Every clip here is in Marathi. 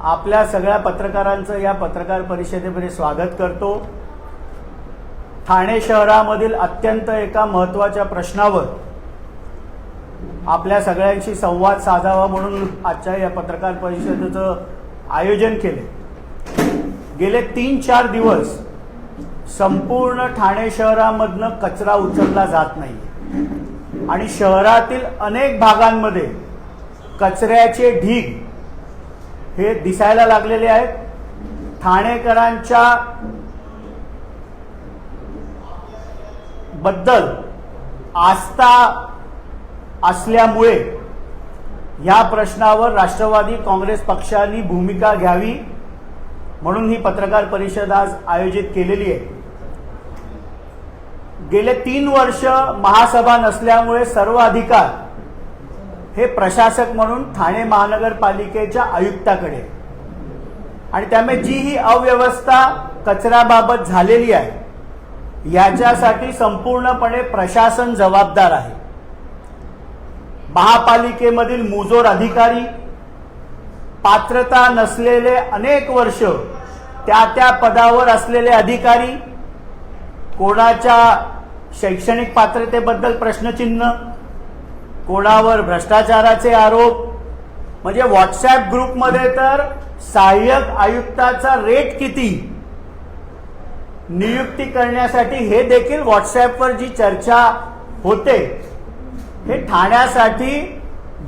आपल्या सगळ्या पत्रकारांचं या पत्रकार परिषदेमध्ये स्वागत करतो. ठाणे शहरामधील अत्यंत एका महत्त्वाच्या प्रश्नावर आपल्या सगळ्यांशी संवाद साधावा म्हणून आजच्या या पत्रकार परिषदेचं आयोजन केले गेले तीन चार दिवस संपूर्ण ठाणे शहरामधनं कचरा उचलला जात नाही आणि शहरातील अनेक भागांमध्ये कचऱ्याचे ढीग हे दिसायला लागलेले आहेत. ठाणेकरांच्या बद्दल आस्था असल्यामुळे या प्रश्नावर राष्ट्रवादी काँग्रेस पक्षाने भूमिका घ्यावी म्हणून ही पत्रकार परिषद आज आयोजित केलेली आहे. गेले तीन वर्ष महासभा नसल्यामुळे सर्व अधिकार हे प्रशासक म्हणून ठाणे महानगरपालिकेच्या आयुक्ताकडे. आणि त्यामुळे जी ही अव्यवस्था कचऱ्याबाबत झालेली आहे याच्यासाठी संपूर्णपणे प्रशासन जबाबदार आहे. महापालिकेमधील मुजोर अधिकारी पात्रता नसलेले अनेक वर्ष त्या त्या पदावर असलेले अधिकारी कोणाच्या शैक्षणिक पात्रतेबद्दल प्रश्नचिन्ह कोणावर भ्रष्टाचाराचे आरोप? म्हणजे व्हॉट्सॲप ग्रुपमध्ये तर सहाय्यक आयुक्ताचा रेट किती? नियुक्ती करण्यासाठी हे देखील व्हॉट्सॲपवर जी चर्चा होते हे ठाण्यासाठी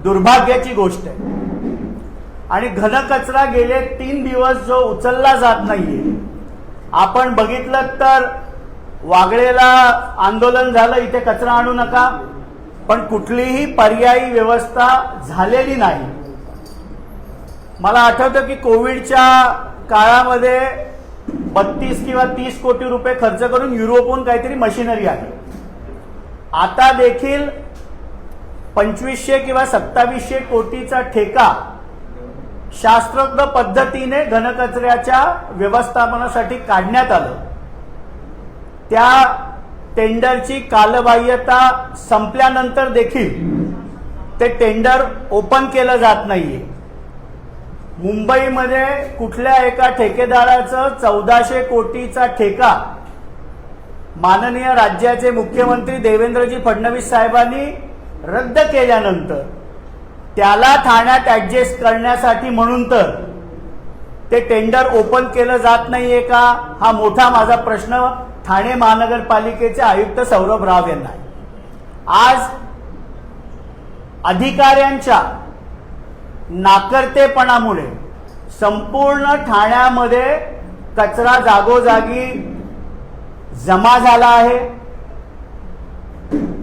दुर्भाग्याची गोष्ट आहे. आणि घनकचरा गेले तीन दिवस जो उचलला जात नाहीये. आपण बघितलं तर वागळेला आंदोलन झालं इथे कचरा आणू नका. पण कुठलीही पर्यायी व्यवस्था झालेली नाही. मला आठवतं की कोविडच्या काळामध्ये बत्तीस किंवा तीस कोटी रुपये खर्च करून युरोपहून काहीतरी मशिनरी आहे आता देखील पंचवीसशे किंवा सत्तावीसशे कोटीचा ठेका शास्त्रोक्त पद्धतीने घनकचऱ्याच्या व्यवस्थापनासाठी काढण्यात आलं. त्या टेंडरची कालबाह्यता संपल्यानंतर देखील ते टेंडर ओपन केलं जात नाहीये. मुंबईमध्ये कुठल्या एका ठेकेदाराचं चौदाशे कोटीचा ठेका माननीय राज्याचे मुख्यमंत्री देवेंद्रजी फडणवीस साहेबांनी रद्द केल्यानंतर त्याला ठाण्यात ऍडजस्ट करण्यासाठी म्हणून तर ते टेंडर ओपन केलं जात नाहीये का? हा मोठा माझा प्रश्न ठाणे महानगरपालिकेचे आयुक्त सौरभ राव यांना आहे. आज अधिकाऱ्यांच्या नाकर्तेपणामुळे संपूर्ण ठाण्यामध्ये कचरा जागोजागी जमा झाला आहे.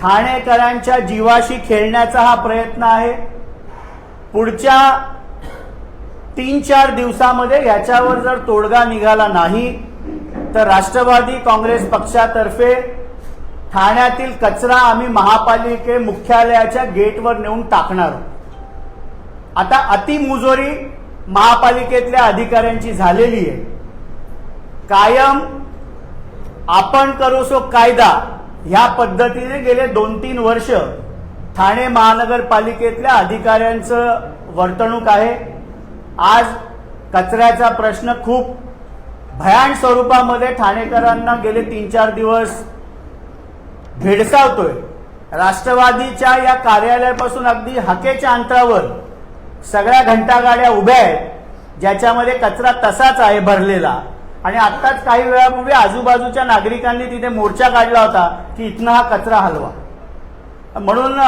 ठाणेकरांच्या जीवाशी खेळण्याचा हा प्रयत्न आहे. पुढच्या तीन चार दिवसामध्ये याच्यावर जर तोडगा निघाला नाही तर राष्ट्रवादी काँग्रेस पक्षातर्फे ठाण्यातील कचरा आम्ही महापालिके मुख्यालयाच्या गेटवर नेऊन टाकणार आता अतिमुजोरी महापालिकेतल्या अधिकाऱ्यांची झालेली आहे. कायम आपण करू सो कायदा. ह्या पद्धतीने गेले दोन तीन वर्ष ठाणे महानगरपालिकेतल्या अधिकाऱ्यांचं वर्तणूक आहे. आज कचऱ्याचा प्रश्न खूप भयान स्वरूपामध्ये ठाणेकरांना गेले तीन चार दिवस भेडसावतोय. राष्ट्रवादीच्या या कार्यालयापासून अगदी हाकेच्या अंतरावर सगळ्या घंटागाड्या उभ्या आहेत ज्याच्यामध्ये कचरा तसाच आहे भरलेला. आणि आत्ताच काही वेळापूर्वी आजूबाजूच्या नागरिकांनी तिथे मोर्चा काढला होता की इथनं हा कचरा हलवा. म्हणून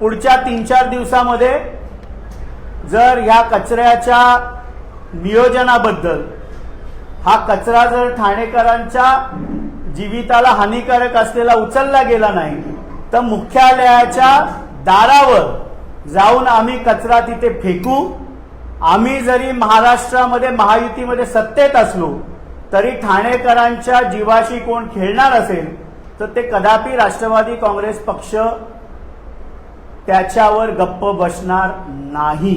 पुढच्या तीन चार दिवसामध्ये जर ह्या कचऱ्याच्या नियोजनाबद्दल हा कचरा जर ठाणेकरांच्या जीविताला हानिकारक असलेला उचलला गेला नाही तर मुख्यालयाच्या दारावर जाऊन आम्ही कचरा तिथे फेकू. आम्ही जरी महाराष्ट्रामध्ये महायुतीमध्ये सत्तेत असलो तरी ठाणेकरांच्या जीवाशी कोण खेळणार असेल तर ते कदापि राष्ट्रवादी काँग्रेस पक्ष त्याच्यावर गप्प बसणार नाही.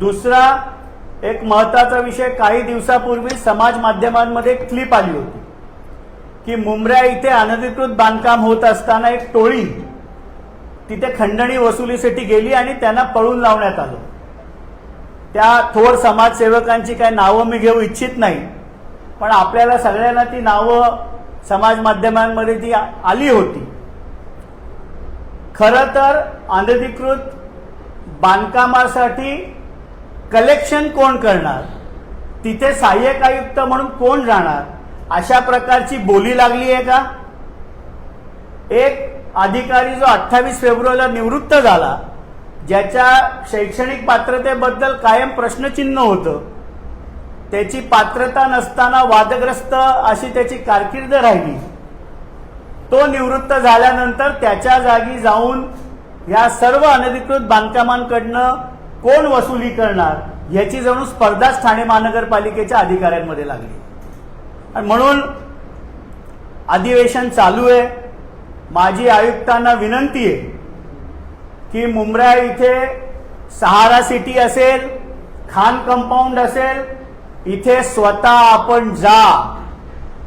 दुसरा एक महत्त्वाचा विषय काही दिवसापूर्वी समाज माध्यमांमध्ये क्लिप आली होती की मुंबऱ्या इथे अनधिकृत बांधकाम होत असताना एक टोळी तिथे खंडणी वसुलीसाठी गेली आणि त्यांना पळून लावण्यात आलं. त्या थोर समाजसेवकांची काही नावं मी घेऊ इच्छित नाही पण आपल्याला सगळ्यांना ती नावं समाज माध्यमांमध्ये ती आली होती. खरं तर अनधिकृत बांधकामासाठी कलेक्शन कोण करणार? तिथे सहाय्यक आयुक्त म्हणून कोण जाणार? अशा प्रकारची बोली लागली आहे का? एक अधिकारी जो अठ्ठावीस फेब्रुवारीला निवृत्त झाला ज्याच्या शैक्षणिक पात्रतेबद्दल कायम प्रश्नचिन्ह होतं. त्याची पात्रता नसताना वादग्रस्त अशी त्याची कारकीर्द राहिली. तो निवृत्त झाल्यानंतर त्याच्या जागी जाऊन या सर्व अनधिकृत बांधकामांकडनं कोण वसुली करणार याची जणू स्पर्धाच ठाणे महानगरपालिकेच्या अधिकाऱ्यांमध्ये लागली. आणि म्हणून अधिवेशन चालू आहे. माझी आयुक्तांना विनंती आहे की मुंब्रा इथे सहारा सिटी असेल खान कंपाऊंड असेल इथे स्वतः आपण जा.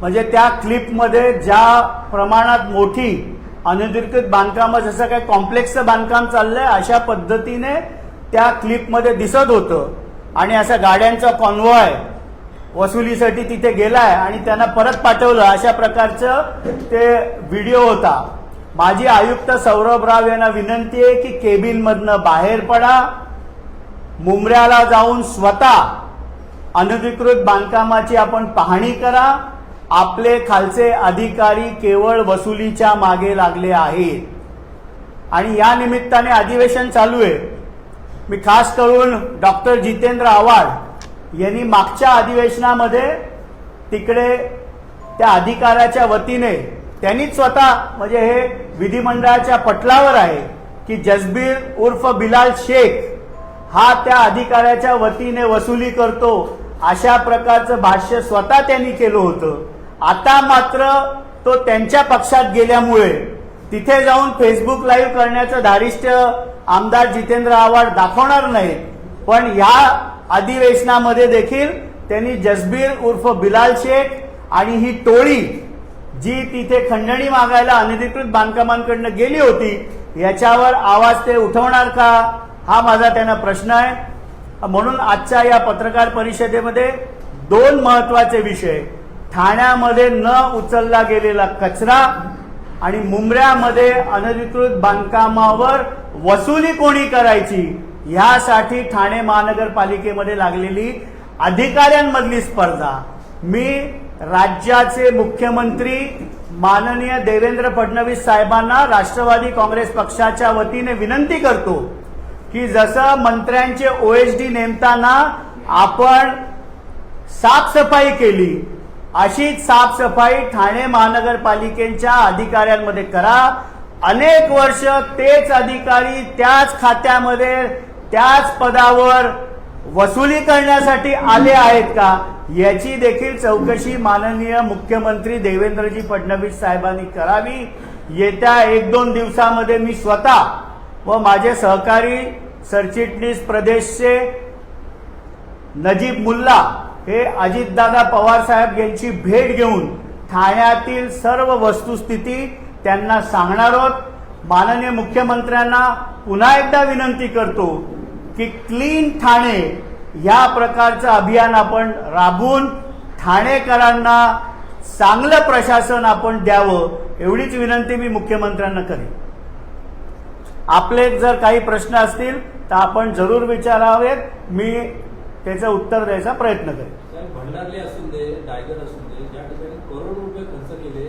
म्हणजे त्या क्लिपमध्ये ज्या प्रमाणात मोठी अनधिकृत बांधकाम जसं काही कॉम्प्लेक्सचं बांधकाम चाललंय अशा पद्धतीने त्या क्लिपमध्ये दिसत होतं. आणि असा गाड्यांचा कॉन्वॉय वसुलीसाठी तिथे गेलाय आणि त्यांना परत पाठवलं. अशा प्रकारचं ते व्हिडिओ होता. माझी आयुक्त सौरभ राव यांना विनंती आहे की केबिनमधनं बाहेर पडा. मुंबऱ्याला जाऊन स्वतः अनधिकृत बांधकामाची आपण पाहणी करा. आपले खालचे अधिकारी केवळ वसुलीच्या मागे लागले आहेत. आणि या निमित्ताने अधिवेशन चालू आहे. मी खास करून डॉक्टर जितेंद्र आव्हाड यांनी मागच्या अधिवेशनामध्ये तिकडे त्या अधिकाऱ्याच्या वतीने त्यांनीच स्वतः म्हणजे हे विधिमंडळाच्या पटलावर आहे की जसबीर उर्फ बिलाल शेख हा त्या अधिकाऱ्याच्या वतीने वसुली करतो अशा प्रकारचं भाष्य स्वतः त्यांनी केलं होतं. आता मात्र तो त्यांच्या पक्षात गेल्यामुळे तिथे जाऊन फेसबुक लाईव्ह करण्याचं धारिष्ट्य आमदार जितेंद्र आव्हाड दाखवणार नाहीत. पण या अधिवेशनामध्ये देखील त्यांनी जसबीर उर्फ बिलाल शेख आणि ही टोळी जी तिथे खंडणी मागायला अनधिकृत बांधकामांकडनं गेली होती याच्यावर आवाज ते उठवणार का? हा माझा त्यांना प्रश्न आहे. म्हणून आजच्या या पत्रकार परिषदेमध्ये दोन महत्त्वाचे विषय ठाण्यामध्ये न उचलला गेलेला कचरा आणि मुंबऱ्यामध्ये अनधिकृत बांधकामावर वसुली कोणी करायची ह्यासाठी ठाणे महानगरपालिकेमध्ये लागलेली अधिकाऱ्यांमधली स्पर्धा. मी राज्याचे मुख्यमंत्री माननीय देवेंद्र फडणवीस साहेबांना राष्ट्रवादी काँग्रेस पक्षाच्या वतीने विनंती करतो की जसं मंत्र्यांचे ओएसडी नेमताना आपण साफसफाई केली अशीच साफसफाई ठाणे महानगरपालिकेच्या अधिकाऱ्यांमध्ये करा. अनेक वर्ष तेच अधिकारी त्याच खात्यामध्ये त्याच पदावर वसुली करण्यासाठी आले आहेत का? याची देखील चौकशी माननीय मुख्यमंत्री देवेंद्रजी फडणवीस साहेबांनी करावी. येत्या एक दोन दिवसामध्ये मी स्वतः व माझे सहकारी सरचिटणीस प्रदेशचे नजीब मुल्ला हे अजितदादा पवार साहेब यांची भेट घेऊन ठाण्यातील सर्व वस्तुस्थिती त्यांना सांगणार आहोत. माननीय मुख्यमंत्र्यांना पुन्हा एकदा विनंती करतो की क्लीन ठाणे या प्रकारचं अभियान आपण राबवून ठाणेकरांना चांगलं प्रशासन आपण द्यावं एवढीच विनंती मी मुख्यमंत्र्यांना करेन. आपले जर काही प्रश्न असतील तर आपण जरूर विचारावेत. मी त्याचं उत्तर द्यायचा प्रयत्न साहेब भंडारले असून दे डायगर असून दे ज्या ठिकाणी करोड रुपये खर्च केले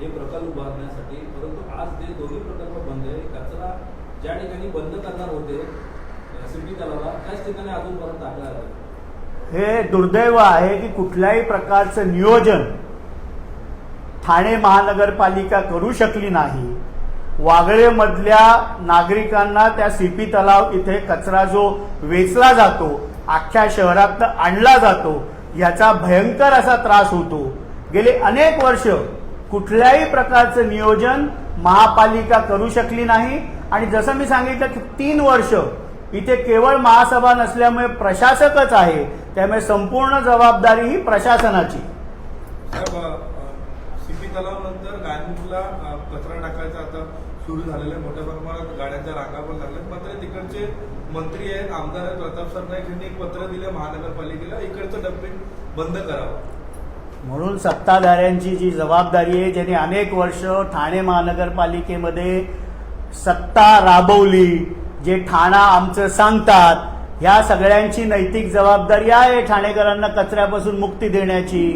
हे प्रकल्प उभारण्यासाठी परंतु आज ते दोन्ही प्रकल्प बंद आहे कचरा ज्या ठिकाणी बंद करणार होते सिटी तलावाला त्याच ठिकाणी अजूनपर्यंत टाकला आहे हे दुर्दैव आहे की कुठल्याही प्रकारचं नियोजन ठाणे महानगरपालिका करू शकली नाही. वागळेमधल्या नागरिकांना त्या सीपी तलाव इथे कचरा जो वेचला जातो अख्ख्या शहरात आणला जातो याचा भयंकर असा त्रास होतो. गेले अनेक वर्ष कुठल्याही प्रकारचं नियोजन महापालिका करू शकली नाही आणि जसं मी सांगितलं की तीन वर्ष इथे केवळ महासभा नसल्यामुळे प्रशासकच आहे त्यामुळे संपूर्ण जबाबदारी ही प्रशासनाची. गायमुखला कचरा टाकायचा आता. सुरू झालेल्या मोठ्या प्रमाणात गाड्यांच्या रांगा पण लागल्यात. मात्र तिकडचे मंत्री आहेत आमदार आहेत प्रताप सरनाईक यांनी एक पत्र दिलं महानगरपालिकेला इकडचं डम्पिंग बंद करावं. म्हणून सत्ताधाऱ्यांची जी जबाबदारी आहे ज्यांनी अनेक वर्ष ठाणे महानगरपालिकेमध्ये सत्ता राबवली जे ठाणा आमचं सांगतात ह्या सगळ्यांची नैतिक जबाबदारी आहे ठाणेकरांना कचऱ्यापासून मुक्ती देण्याची.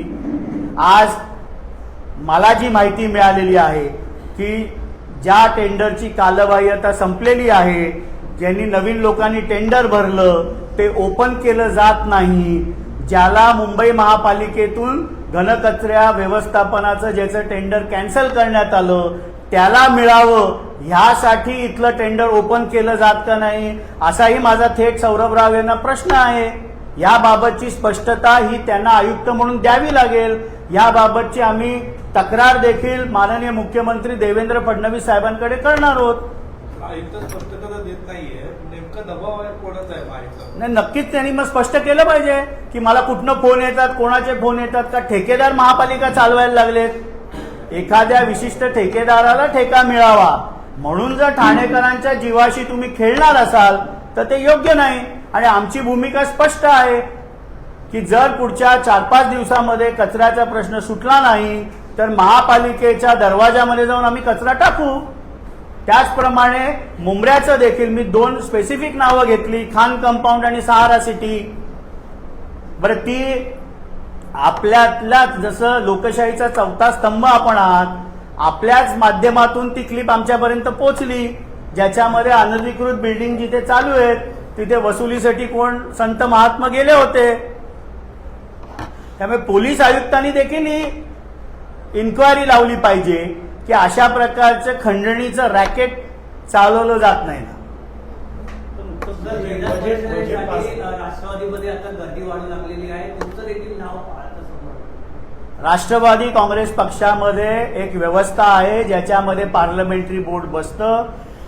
आज मला जी माहिती मिळालेली आहे की ज्या टेंडरची कालबाह्यता संपलेली आहे ज्यांनी नवीन लोकांनी टेंडर भरलं ते ओपन केलं जात नाही. ज्याला मुंबई महापालिकेतून घनकचऱ्या व्यवस्थापनाचं ज्याचं टेंडर कॅन्सल करण्यात आलं त्याला मिळावं ह्यासाठी इथलं टेंडर ओपन केलं जात का नाही असाही माझा थेट सौरभराव यांना प्रश्न आहे. याबाबतची स्पष्टता ही त्यांना आयुक्त म्हणून द्यावी लागेल. याबाबतची आम्ही तक्रार देखील माननीय मुख्यमंत्री देवेंद्र फडणवीस साहेबांकडे करणार आहोत? नाही नक्कीच त्यांनी मग स्पष्ट केलं पाहिजे की मला कुठनं फोन येतात कोणाचे फोन येतात का ठेकेदार महापालिका चालवायला लागलेत? एखाद्या विशिष्ट ठेकेदाराला ठेका मिळावा. म्हणून जर ठाणेकरांच्या जीवाशी तुम्ही खेळणार असाल तर ते योग्य नाही. आणि आमची भूमिका स्पष्ट आहे. की जर पुढच्या चार पाच दिवसामध्ये कचऱ्याचा प्रश्न सुटला नाही तर महापालिकेच्या दरवाजामध्ये जाऊन आम्ही कचरा टाकू. त्याचप्रमाणे मुंबऱ्याचं देखील मी दोन स्पेसिफिक नावं घेतली खान कंपाऊंड आणि सहारा सिटी बरं ती आपल्यातल्याच जसं लोकशाहीचा चौथा स्तंभ आपण आहात आपल्याच माध्यमातून ती क्लिप आमच्यापर्यंत पोचली ज्याच्यामध्ये अनधिकृत बिल्डिंग जिथे चालू आहेत तिथे वसुलीसाठी कोण संत महात्मा गेले होते. त्यामुळे पोलीस आयुक्तांनी देखील ही इन्क्वायरी लावली पाहिजे की अशा प्रकारचं खंडणीचं रॅकेट चालवलं जात नाही. ना सर, बजेटसाठी, अ, राष्ट्रवादीमध्ये आता गर्दी वाढू लागलेली आहे. तुमचं देखील नाव आता समोर. राष्ट्रवादी काँग्रेस पक्षामध्ये एक व्यवस्था आहे ज्याच्यामध्ये पार्लमेंटरी बोर्ड बसतं.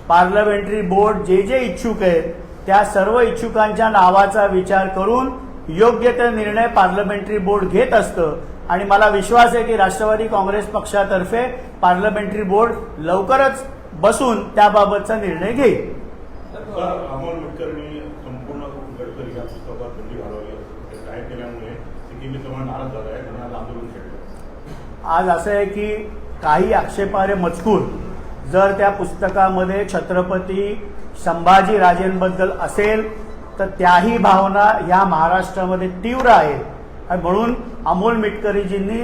पार्लमेंटरी बोर्ड जे जे इच्छुक आहेत त्या सर्व इच्छुकांच्या नावाचा विचार करून योग्य ते निर्णय पार्लमेंटरी बोर्ड घेत असतं. आणि मला विश्वास आहे की राष्ट्रवादी काँग्रेस पक्षातर्फे पार्लमेंटरी बोर्ड लवकरच बसून त्याबाबतचा निर्णय घेईल. आज असं आहे की काही आक्षेपार्ह मजकूर जर त्या पुस्तकामध्ये छत्रपती संभाजी राजेंबद्दल असेल तर त्याही भावना ह्या महाराष्ट्रामध्ये तीव्र आहेत. आणि म्हणून अमोल मिटकरीजींनी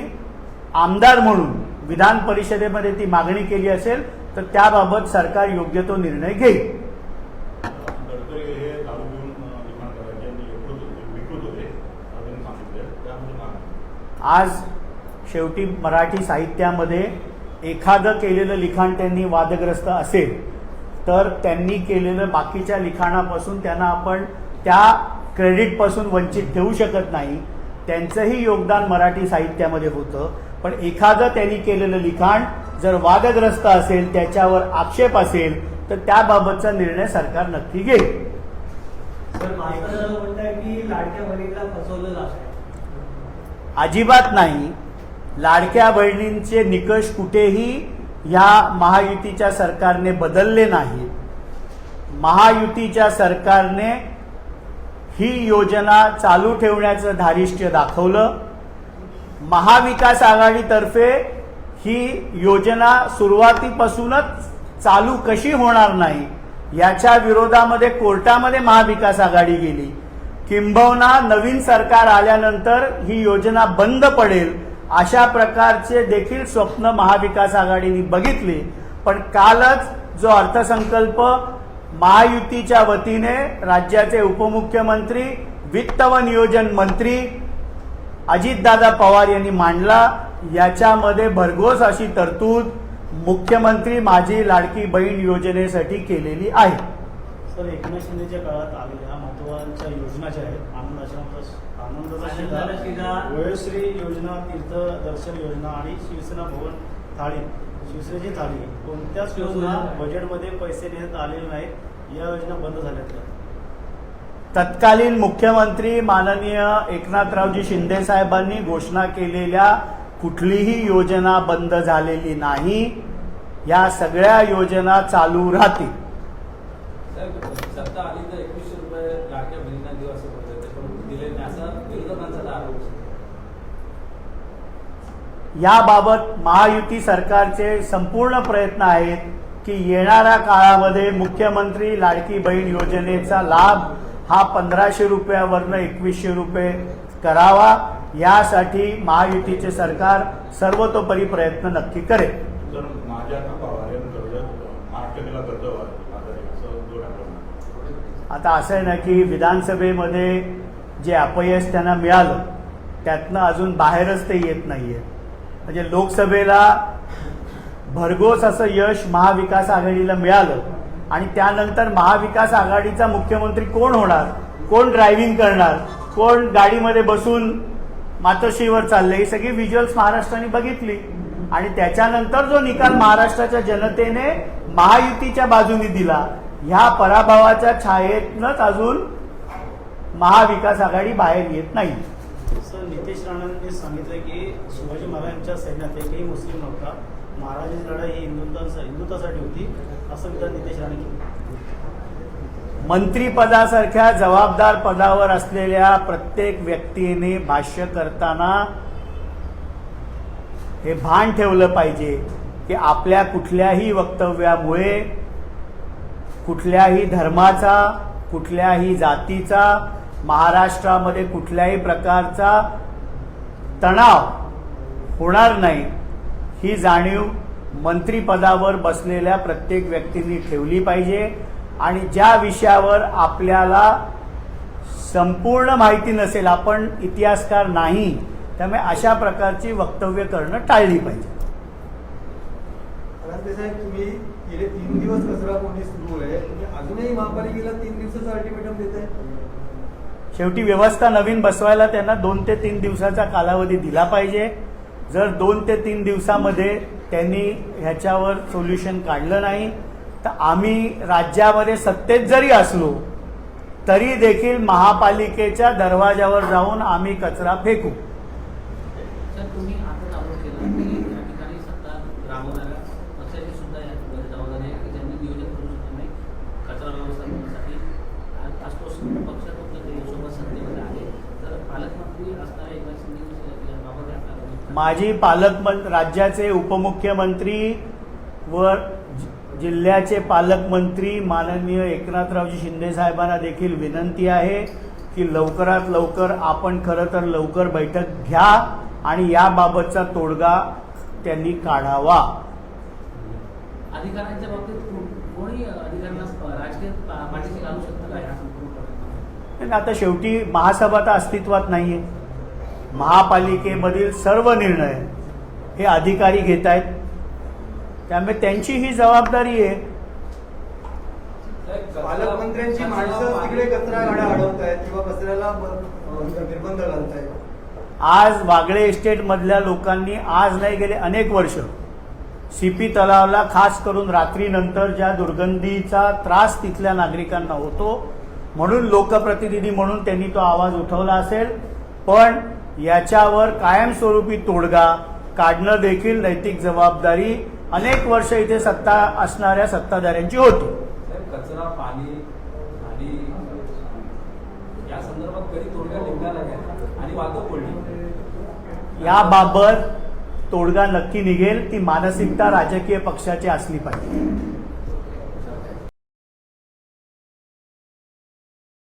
आमदार म्हणून विधान परिषदेमध्ये ती मागणी केली असेल तर त्याबाबत सरकार योग्य तो निर्णय घेईल. आज शेवटी मराठी साहित्यामध्ये एखादं केलेलं लिखाण त्यांनी वादग्रस्त असेल तर त्यांनी केलेलं बाकीच्या लिखाणापासून त्यांना आपण त्या क्रेडिटपासून वंचित ठेवू शकत नाही. त्यांचंही योगदान मराठी साहित्यामध्ये होतं. पण एखादं त्यांनी केलेलं लिखाण जर वादग्रस्त असेल त्याच्यावर आक्षेप असेल तर त्याबाबतचा निर्णय सरकार नक्की घेईल. अजिबात नाही. लाडक्या बहिणींचे निकष कुठेही ह्या महायुतीच्या सरकारने बदलले नाहीत. महायुतीच्या सरकारने ही योजना चालू ठेवण्याचं धारिष्ट्य दाखवलं. महाविकास आघाडीतर्फे ही योजना सुरुवातीपासूनच चालू कशी होणार नाही याच्या विरोधामध्ये कोर्टामध्ये महाविकास आघाडी गेली. किंबहुना नवीन सरकार आल्यानंतर ही योजना बंद पडेल अशा प्रकारचे देखील स्वप्न महाविकास आघाडीने बघितले. पण कालच जो अर्थसंकल्प महायुतीच्या वतीने राज्याचे उपमुख्यमंत्री वित्त व नियोजन मंत्री अजितदादा पवार यांनी मांडला. याच्यामध्ये भरघोस अशी तरतूद मुख्यमंत्री माझी लाडकी बहीण योजनेसाठी केलेली आहे. सर एकनाथ शिंदेच्या काळात आलेल्या महत्त्वाच्या योजना ज्या आहेत आनंदाचा आनंदाचा वयोश्री योजना तीर्थ दर्शन योजना आणि शिवसेना भवन थाळी शिवसेनेची थाळी कोणत्याच योजना बजेटमध्ये पैसे देण्यात आलेले नाहीत. या योजना बंद झाल्यात. का? तत्कालीन मुख्यमंत्री माननीय एकनाथरावजी शिंदे साहेबांनी घोषणा केलेल्या कुठलीही योजना बंद झालेली नाही. या सगळ्या योजना चालू राहतील साहेब, सत्ता आली तर एकवीसशे रुपये लाडक्या बहिणींना देऊ असं बोलतोय ते पण दिले नाही असा विरोधकांचा आरोप आहे. याबाबत महायुती सरकारचे संपूर्ण प्रयत्न आहेत की येणाऱ्या काळामध्ये मुख्यमंत्री लाडकी बहीण योजनेचा लाभ हा पंधराशे रुपयावरनं एकवीसशे रुपये करावा. यासाठी महायुतीचे सरकार सर्वतोपरी प्रयत्न नक्की करेल. आता असं आहे ना की विधानसभेमध्ये जे अपयश त्यांना मिळालं त्यातनं अजून बाहेरच ते येत नाहीये. म्हणजे लोकसभेला भरघोस असं यश महाविकास आघाडीला मिळालं. आणि त्यानंतर महाविकास आघाडीचा मुख्यमंत्री कोण होणार? कोण ड्रायव्हिंग करणार? कोण गाडीमध्ये बसून मातोश्रीवर चालले ही सगळी व्हिज्युअल्स महाराष्ट्राने बघितली. आणि त्याच्यानंतर जो निकाल महाराष्ट्राच्या जनतेने महायुतीच्या बाजूने दिला ह्या पराभवाच्या छायेतनच अजून महाविकास आघाडी बाहेर येत नाही. सर नितेश राणांनी सांगितलं की शिवाजी महाराजांच्या सैन्यात एकही मुस्लिम नव्हता. महाराजांची लढाई ही हिंदुत्वा हिंदुत्वासाठी होती असं विधान नितेश राणे केलं. मंत्रीपदासारख्या जबाबदार पदावर असलेल्या प्रत्येक व्यक्तीने भाष्य करताना हे भान ठेवलं पाहिजे की आपल्या कुठल्याही वक्तव्यामुळे कुठल्याही धर्माचा कुठल्याही जातीचा महाराष्ट्रामध्ये कुठल्याही प्रकारचा तणाव होणार नाही. ही जाणीव मंत्रिपदावर बसलेल्या प्रत्येक व्यक्तींनी ठेवली पाहिजे आणि ज्या विषयावर आपल्याला संपूर्ण माहिती नसेल आपण इतिहासकार नाही त्यामुळे अशा प्रकारची वक्तव्य करणं टाळली पाहिजे. साहेब तुम्ही गेले तीन दिवस कचरा कोणी सुरू आहे. तुम्ही अजूनही महापालिकेला तीन दिवसाचं अल्टिमेटम देत आहे शेवटी व्यवस्था नवीन बसवायला त्यांना दोन ते तीन दिवसाचा कालावधी दिला पाहिजे. जर दोन ते तीन दिवसामध्ये त्यांनी ह्याच्यावर सोल्युशन काढलं नाही तर आम्ही राज्यामध्ये सत्तेत जरी असलो तरी देखील महापालिकेच्या दरवाजावर जाऊन आम्ही कचरा फेकू सर तुम्ही आता आरोप केला की या ठिकाणी सत्ता राबवणाऱ्या पक्षाची सुद्धा यामध्ये जबाबदारी आहे की ज्यांनी नियोजन करू शकत नाही कचरा व्यवस्थापनासाठी आज असतोच पक्ष तुमच्या ते सोबत सत्तेमध्ये आहे तर पालकमंत्री असणाऱ्या एकनाथ शिंदे याबाबत काय कारवाई? माजी पालकमंत्री राज्याचे उपमुख्यमंत्री व जिल्ह्याचे पालकमंत्री माननीय एकनाथरावजी शिंदे साहेबांना देखील विनंती आहे की लवकरात लवकर आपण खरं तर लवकर बैठक घ्या आणि याबाबतचा तोडगा त्यांनी काढावा. अधिकाऱ्यांच्या बाबतीत कोणी राजकीय पाठीशी घालू शकतं आता शेवटी महासभा तर अस्तित्वात नाहीये. महापालिकेमधील सर्व निर्णय हे अधिकारी घेत आहेत त्यामुळे त्यांची ही जबाबदारी आहे. पालकमंत्र्यांची माणसं तिकडे कचरा गाड्या अडवतायत किंवा कचऱ्याला निर्बंध घालतायत. आज वागळे इस्टेट मधल्या लोकांनी आज नाही गेले अनेक वर्ष सीपी तलावला खास करून रात्रीनंतर ज्या दुर्गंधीचा त्रास तिथल्या नागरिकांना होतो म्हणून लोकप्रतिनिधी म्हणून त्यांनी तो आवाज उठवला असेल. पण याच्यावर कायमस्वरूपी तोडगा काढणं देखील नैतिक जबाबदारी अनेक वर्ष इथे सत्ता असणाऱ्या सत्ताधाऱ्यांची होती. कचरा पाणी आणि या संदर्भात कधी तोडगा निघाला आणि पडली याबाबत तोडगा नक्की निघेल ती मानसिकता राजकीय पक्षाची असली पाहिजे.